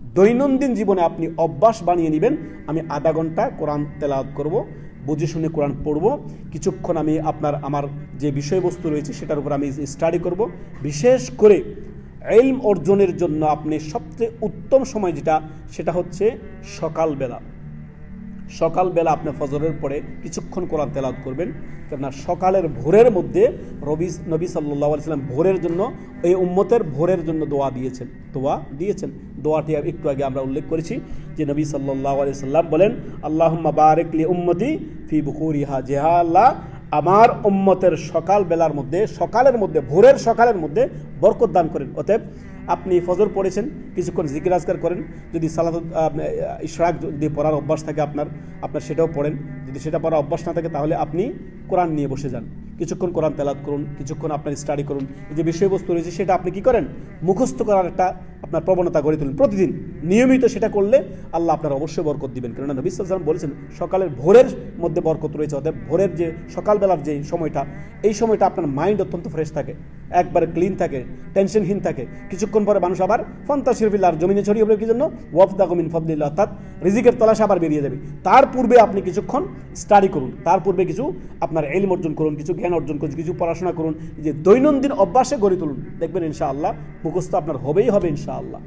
দৈনন্দিন জীবনে আপনি অভ্যাস বানিয়ে নেবেন। আমি আধা ঘণ্টা কোরআন তেলাওয়াত করব, বুঝে শুনে কোরআন পড়ব। কিছুক্ষণ আমি আপনার, আমার যে বিষয়বস্তু রয়েছে সেটার উপর আমি স্টাডি করব। বিশেষ করে এলম অর্জনের জন্য আপনি সবচেয়ে উত্তম সময় যেটা, সেটা হচ্ছে সকালবেলা। সকালবেলা আপনি ফজরের পরে কিছুক্ষণ কোরআন তেলাওয়াত করবেন। কেননা সকালের ভোরের মধ্যে রবি, নবী সাল্লাহ সাল্লাম ভোরের জন্য এই উম্মতের ভোরের জন্য দোয়া দিয়েছেন দোয়া দিয়েছেন। দোয়াটি একটু আগে আমরা উল্লেখ করেছি যে নবী সাল্লাহ সাল্লাম বলেন আল্লাহ বারেকলি উম্মতি ফি বুকুরিহা জেহা আল্লাহ আমার উম্মতের সকাল বেলার মধ্যে, সকালের মধ্যে, ভোরের সকালের মধ্যে বরকত দান করেন। অতএব আপনি ফজর পড়েছেন, কিছুক্ষণ আজকার করেন, যদি সালাদ ইশরাক যদি পড়ার অভ্যাস থাকে আপনার আপনার সেটাও পড়েন। যদি সেটা পড়ার অভ্যাস না থাকে, তাহলে আপনি কোরআন নিয়ে বসে যান। কিছুক্ষণ কোরআন তেলাত করুন, কিছুক্ষণ আপনার স্টাডি করুন। যে বিষয়বস্তু রয়েছে, সেটা আপনি কি করেন? মুখস্থ করার একটা আপনার প্রবণতা গড়ে তুলুন। প্রতিদিন নিয়মিত সেটা করলে আল্লাহ আপনার অবশ্যই বরকত দিবেন। কেননা নবী সাল্লাম বলেছেন, সকালের ভোরের মধ্যে বরকত রয়েছে অর্থাৎ ভোরের যে সকালবেলার যে সময়টা, এই সময়টা আপনার মাইন্ড অত্যন্ত ফ্রেশ থাকে। একবারে ক্লিন থাকে টেনশনহীন থাকে। কিছুক্ষণ পরে মানুষ আবার ফন্তা শিরফিল্লার জমিনে ছড়িয়ে পড়বে, কি জন্য? ওয়ফদা গমিন ফদলিল্লা অর্থাৎ রিজিকের তলাশ আবার বেরিয়ে যাবে। তার পূর্বে আপনি কিছুক্ষণ স্টাডি করুন। তার পূর্বে কিছু আপনার এলিম অর্জন করুন, কিছু জ্ঞান অর্জন করুন, কিছু পড়াশোনা করুন যে দৈনন্দিন অভ্যাসে গড়ে তুলুন। দেখবেন ইনশাআল্লাহ, মুখস্থ আপনার হবেই হবে ইনশাআল্লাহ।